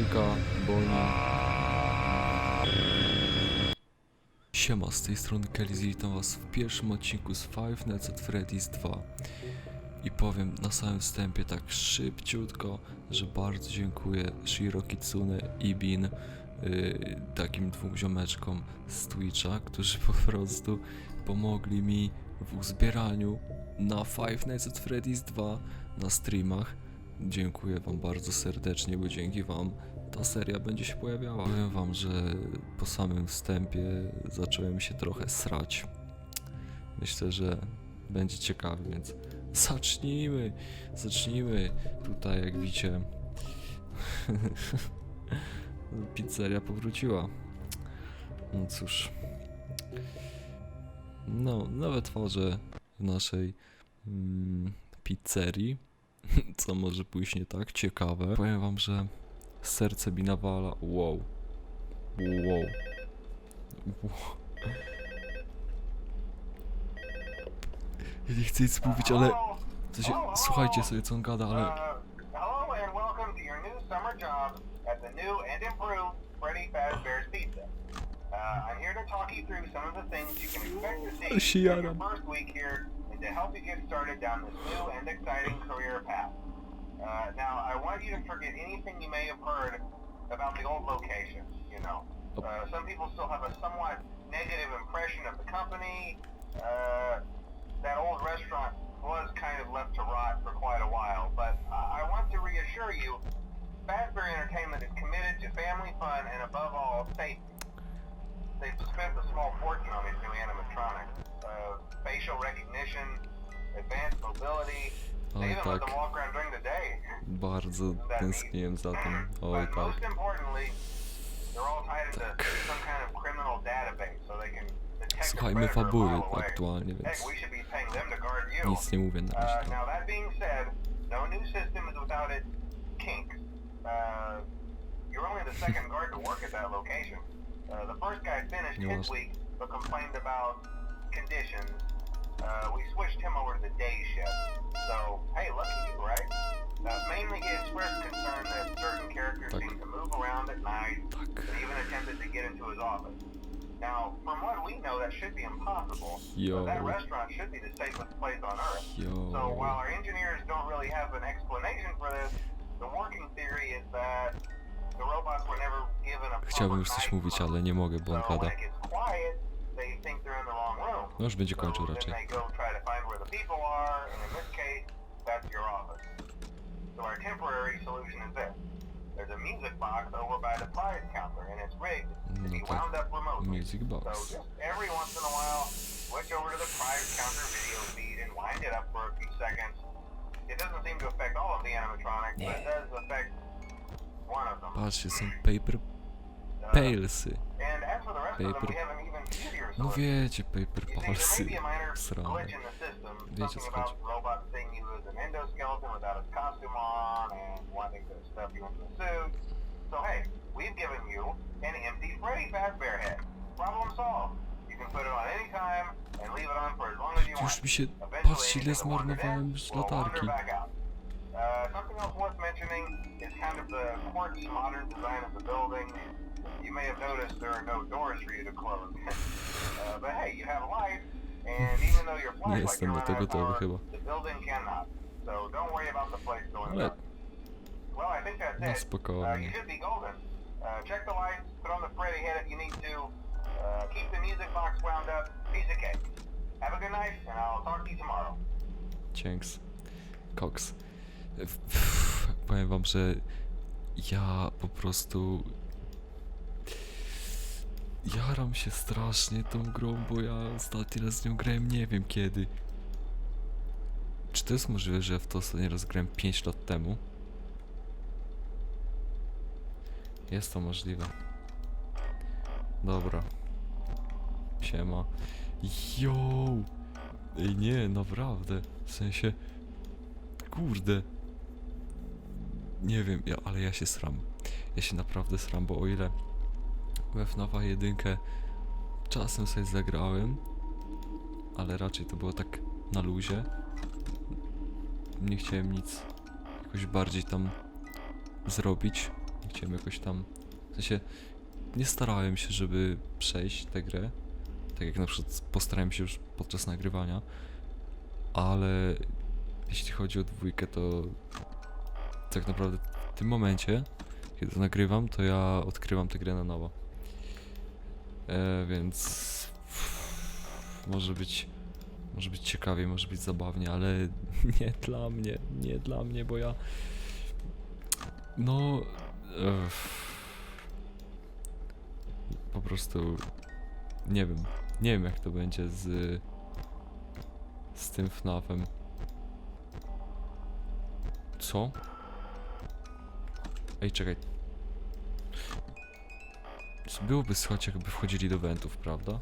Chica, Bonnie. Siema, z tej strony Kelly, witam was w pierwszym odcinku z Five Nights at Freddy's 2. I powiem na samym wstępie tak szybciutko, że bardzo dziękuję Shiro Kitsune i Bin, yy, takim dwóm ziomeczkom z Twitcha, którzy po prostu pomogli mi w uzbieraniu na Five Nights at Freddy's 2 na streamach. Dziękuję wam bardzo serdecznie, bo dzięki wam ta seria będzie się pojawiała. Powiem wam, że po samym wstępie zacząłem się trochę srać. Myślę, że będzie ciekawy, więc zacznijmy. Zacznijmy. Tutaj, jak widzicie, pizzeria powróciła. No cóż. No, nowe twarze w naszej mm, pizzerii. Co może pójść nie tak? Ciekawe. Powiem wam, że serce mi nawala. Wow. Wow. Wow. Ja nie chcę nic mówić, ale... To się... Słuchajcie sobie, co on gada, ale... Uh. Uh, I'm here to talk you through some of the things you can expect to see in your first week here to help you get started down this new and exciting career path. Uh, now, I want you to forget anything you may have heard about the old location, you know. Uh, some people still have a somewhat negative impression of the company. Uh, that old restaurant bardzo tęskniłem za tym. Oj tak. Tak. Słuchajmy fabuły aktualnie, więc nic nie mówię na razie. Uh, said, no. Uh. Uh, Nie masz- week, but complained about conditions. Uh, we switched him over to the day shift. So, hey, lucky you, right? Uh, mainly he expressed concern that certain characters Tak. seem to move around at night Tak. and even attempted to get into his office. Now, from what we know, that should be impossible. Yo. But that restaurant should be the safest place on earth. So while our engineers don't really have an explanation for this, the working theory is that the robots were never given a Chciałbym już coś mówić, ale nie mogę, bo on So No już będzie kończył raczej. So our temporary solution is this. There's a music box over by the prize counter, and it's rigged to No be wound up remotely. Music So box. just every once in a while, switch over to the prize counter video feed and wind it up for a few seconds. It doesn't seem to affect all of the animatronics, but it does affect one of them. Patrzcie, są paper Uh, palesy. Paper- No wiecie, paper system, Wiecie, co chodzi. Już mi się... Patrzcie, ile zmarnowałem wander latarki. Uh, something else worth mentioning is kind of the quirky modern design of the building. You may have noticed there are no doors for you to close. uh, but hey, you have light, and even though your flashlight jestem do tego gotowy chyba. the building cannot. So don't worry about the place going Ale dark. Well, I think that's no it. Uh, you spokojnie. should be golden. Uh, check the lights, put on the Freddy head if you need to. Uh, keep the music box wound up. Piece of cake. Have a good night, and I'll talk to you tomorrow. Thanks. Cox. Powiem wam, że ja po prostu jaram się strasznie tą grą, bo ja ostatni raz z nią grałem nie wiem kiedy. Czy to jest możliwe, że ja w to ostatni raz grałem 5 lat temu? Jest to możliwe. Dobra. Siema. Yo! Ej nie, naprawdę. W sensie... Kurde. Nie wiem, ja, ale ja się sram. Ja się naprawdę sram, bo o ile we FNAFa jedynkę czasem sobie zagrałem, ale raczej to było tak na luzie. Nie chciałem nic jakoś bardziej tam zrobić. Nie chciałem jakoś tam. W sensie nie starałem się, żeby przejść tę grę. Tak jak na przykład postarałem się już podczas nagrywania. Ale jeśli chodzi o dwójkę, to tak naprawdę w tym momencie, kiedy nagrywam, to ja odkrywam tę grę na nowo. E, więc może być może być ciekawie, może być zabawnie, ale nie dla mnie, nie dla mnie, bo ja no ech, po prostu nie wiem, nie wiem jak to będzie z z tym FNAFem. Co? Ej, czekaj. Byłoby słychać jakby wchodzili do wentów, prawda?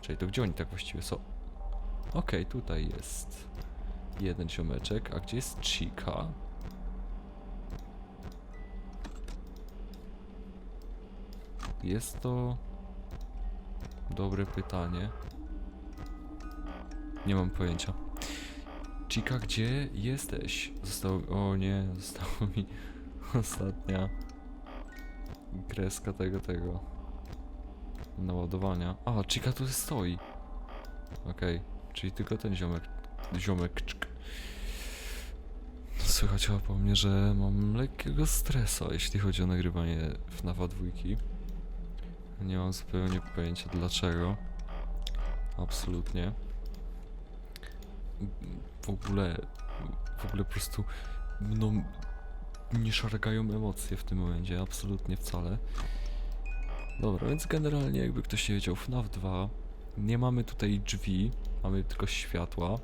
Czyli to gdzie oni tak właściwie są? Okej, tutaj jest jeden ziomeczek, a gdzie jest Chica? Jest to dobre pytanie. Nie mam pojęcia. Chica, gdzie jesteś? Zostało... O nie, została mi ostatnia kreska tego, tego naładowania. A, Chica tu stoi. Okej, czyli tylko ten ziomek. Ziomek. czk. Słychać chyba po mnie, że mam lekkiego stresa, jeśli chodzi o nagrywanie FNAFa dwójki. Nie mam zupełnie pojęcia dlaczego. Absolutnie. W ogóle, w ogóle po prostu mną nie szargają emocje w tym momencie, absolutnie wcale. Dobra, więc generalnie jakby ktoś nie wiedział, FNAF 2 nie mamy tutaj drzwi, mamy tylko światła.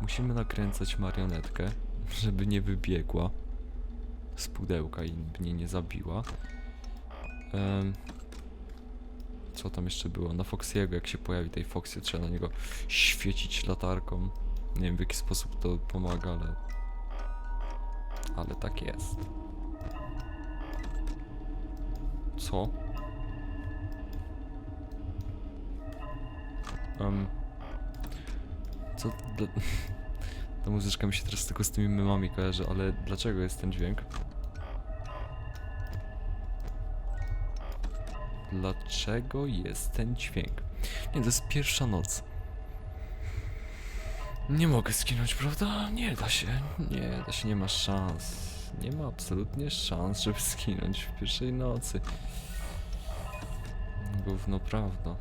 Musimy nakręcać marionetkę, żeby nie wybiegła z pudełka i mnie nie zabiła. Co tam jeszcze było? Na Foxiego, jak się pojawi tej Foxy, trzeba na niego świecić latarką. Nie wiem w jaki sposób to pomaga, ale... Ale tak jest. Co? Um, co? Ta muzyczka mi się teraz tylko z tymi memami kojarzy, ale dlaczego jest ten dźwięk? Dlaczego jest ten dźwięk? Nie, to jest pierwsza noc. Nie mogę skinąć, prawda? Nie da się. Nie da się, nie ma szans. Nie ma absolutnie szans, żeby skinąć w pierwszej nocy. Gówno prawda.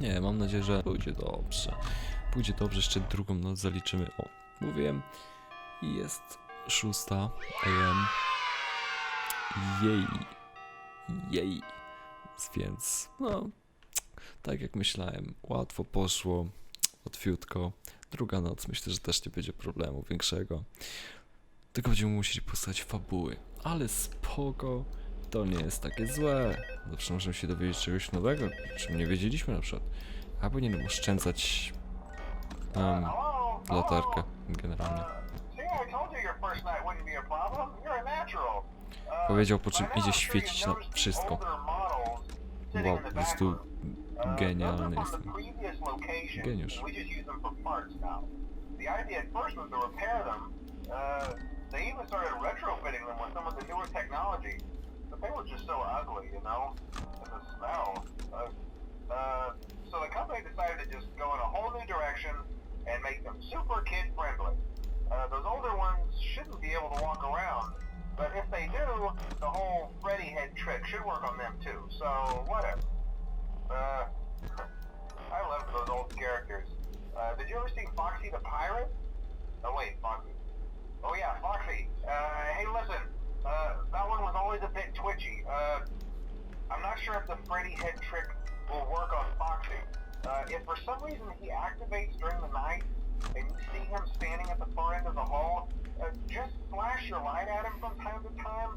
Nie, mam nadzieję, że pójdzie dobrze. Pójdzie dobrze, jeszcze drugą noc zaliczymy. O, mówiłem. Jest 6 AM. Jej. Jej. Więc, no, tak jak myślałem, łatwo poszło, łatwiutko. Druga noc, myślę, że też nie będzie problemu większego. Tylko będziemy musieli postać fabuły. Ale spoko, to nie jest takie złe. Zawsze możemy się dowiedzieć czegoś nowego, czym nie wiedzieliśmy na przykład. A powinienem oszczędzać um, latarkę generalnie. Powiedział, po czym idzie świecić na wszystko. Wow, po prostu genialny jestem. from the previous location. Geniusz. We just use them for parts now. The idea at first was to repair them. Uh, they even started retrofitting them with some of the newer technology, but they were just so ugly, you know, and the smell. Uh, uh, so the company decided to just go in a whole new direction and make them super kid friendly. Uh, those older ones shouldn't be able to walk around, but if they do, the whole Freddy head trick should work on them too. So whatever. Uh, I love those old characters. Uh, did you ever see Foxy the Pirate? Oh wait, Foxy. Oh yeah, Foxy. Uh, hey listen, uh, that one was always a bit twitchy. Uh, I'm not sure if the Freddy head trick will work on Foxy. Uh, if for some reason he activates during the night and you see him standing at the far end of the hall, uh, just flash your light at him from time to time.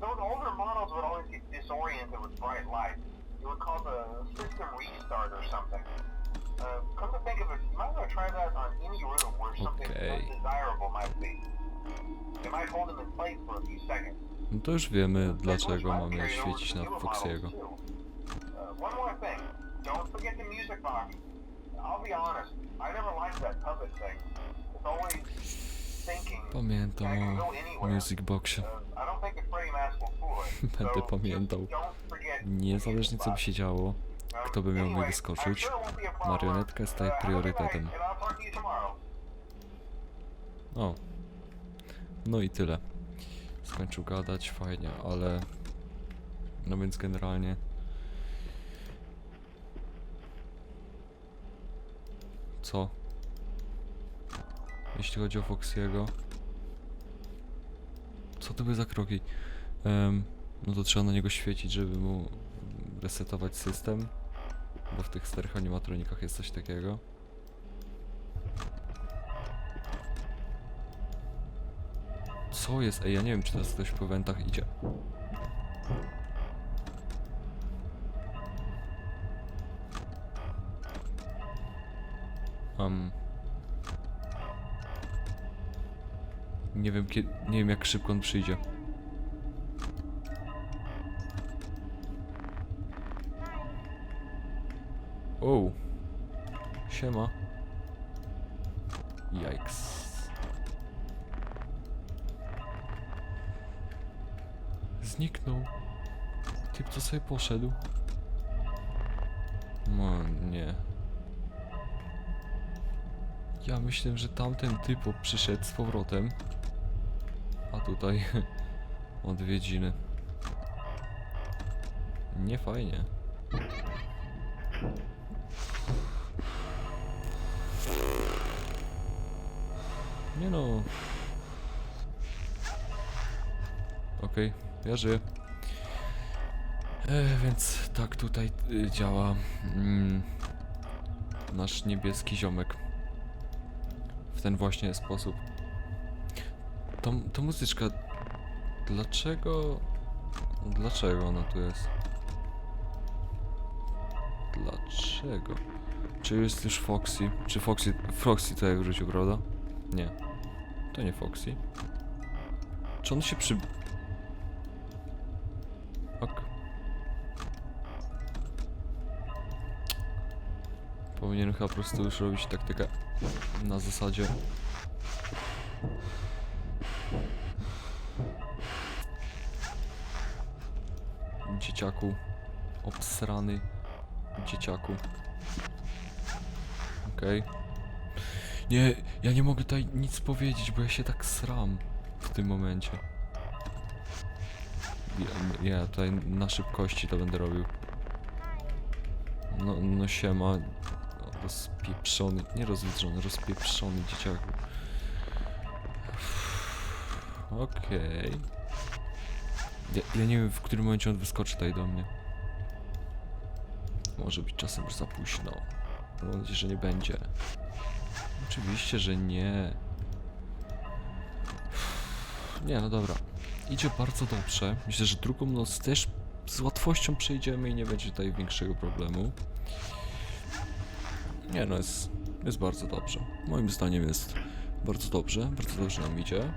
Those older models would always get disoriented with bright light. It would cause a system restart or something. Uh, come to think of it, you might want to try that on any room where something Okay. undesirable might be. It might hold him in place for a few seconds. No to już wiemy, dlaczego mamy świecić na Foxiego. Uh, one more thing. Don't forget the music box. I'll be honest, I never liked that puppet thing. It's always thinking Pamiętam o. Music Boxie. Będę pamiętał. Niezależnie co by się działo, kto by miał mi anyway, wyskoczyć, marionetka jest Uh, priorytetem. O. No i tyle. Skończył gadać, fajnie, ale... No więc generalnie... Co? Jeśli chodzi o Foxiego... Co to były za kroki? Em, no to trzeba na niego świecić, żeby mu resetować system. Bo w tych starych animatronikach jest coś takiego. Co jest? Ej, ja nie wiem, czy teraz ktoś po wentach idzie. Um. Nie wiem kiedy, nie wiem jak szybko on przyjdzie. O. Siema. Yikes. Zniknął. Typ co sobie poszedł. No nie. Ja myślę, że tamten typ przyszedł z powrotem. Tutaj odwiedziny. Nie fajnie. Nie no. Okej, ja żyję. E, więc tak tutaj y, działa mm, nasz niebieski ziomek. W ten właśnie sposób. To, to muzyczka. Dlaczego. Dlaczego ona tu jest? Dlaczego? Czy jest już Foxy? Czy Foxy. Foxy to jak prawda? Nie. To nie Foxy. Czy on się przy. Ok. Powinienem chyba po prostu już robić taktykę na zasadzie. Dzieciaku. Obsrany. Dzieciaku. Okej. Nie, ja nie mogę tutaj nic powiedzieć, bo ja się tak sram w tym momencie. Ja, ja tutaj na szybkości to będę robił. No, no siema. Rozpieprzony, nie rozwydrzony, rozpieprzony dzieciaku. Okej. Ja, ja nie wiem, w którym momencie on wyskoczy tutaj do mnie. Może być czasem już za późno. Mam nadzieję, że nie będzie. Oczywiście, że nie. Nie, no dobra. Idzie bardzo dobrze. Myślę, że drugą noc też z łatwością przejdziemy i nie będzie tutaj większego problemu. Nie no, jest, jest bardzo dobrze. Moim zdaniem jest bardzo dobrze, bardzo dobrze nam idzie.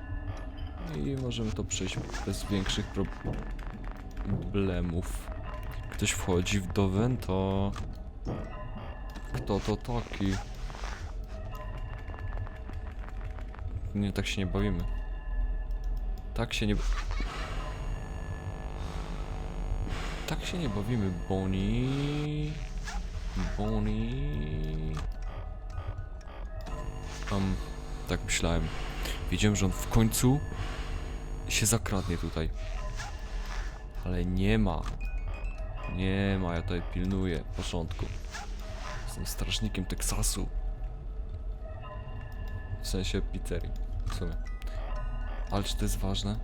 I możemy to przejść bez większych problemów. Ktoś wchodzi w dowen, to... Kto to taki? Nie, tak się nie bawimy. Tak się nie... Tak się nie bawimy, Bonnie. Bonnie. Um, tak myślałem. Wiedziałem, że on w końcu się zakradnie tutaj. Ale nie ma. Nie ma, ja tutaj pilnuję porządku. Jestem strażnikiem Teksasu. W sensie pizzerii. W sumie. Ale czy to jest ważne?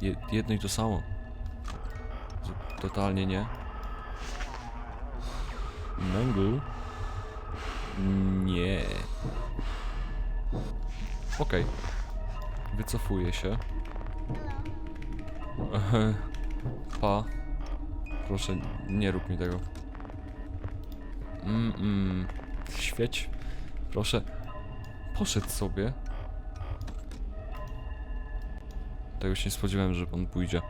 Je, jedno i to samo. Totalnie nie. Mangle? Nie. Okej. Wycofuję się. Pa. Proszę, nie rób mi tego. Mm, mm. Świeć. Proszę. Poszedł sobie. Tego się nie spodziewałem, że on pójdzie.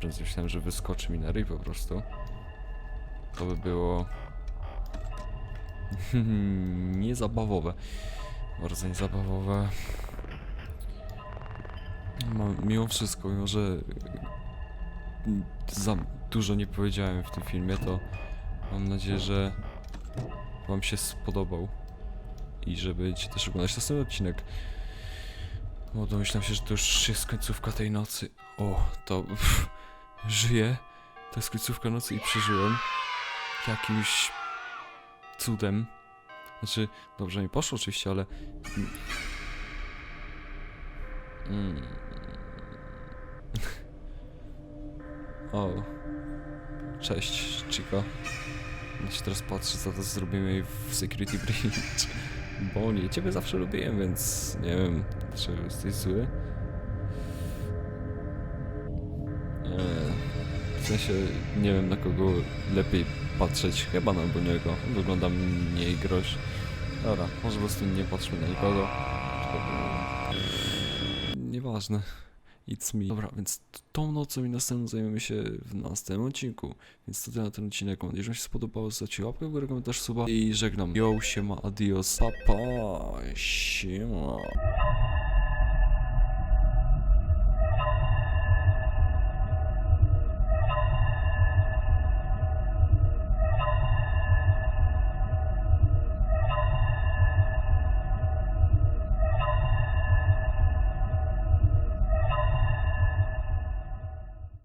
Wręcz myślałem, że wyskoczy mi na ryj po prostu. To by było... niezabawowe. Bardzo niezabawowe. Mam, mimo wszystko, mimo że mm, za dużo nie powiedziałem w tym filmie, to mam nadzieję, że Wam się spodobał i że będziecie też oglądać następny odcinek. Bo domyślam się, że to już jest końcówka tej nocy. O, to pff, żyję. To jest końcówka nocy i przeżyłem jakimś cudem. Znaczy, dobrze mi poszło oczywiście, ale... Mm. o. Cześć, Chico. Się teraz patrzę, co to zrobimy w Security Breach. Bo nie, ciebie zawsze lubiłem, więc nie wiem, czy jesteś zły. W sensie, nie wiem na kogo lepiej patrzeć, chyba na Boniego. On Wygląda mniej groź. Dobra, może po prostu nie patrzmy na nikogo. Nieważne. It's me. Dobra, więc tą nocą i następną zajmiemy się w następnym odcinku. Więc to tyle na ten odcinek. Mam nadzieję, że się spodobało. Zostawcie łapkę w górę, komentarz, suba i żegnam. Yo, siema, adios, papa, siema.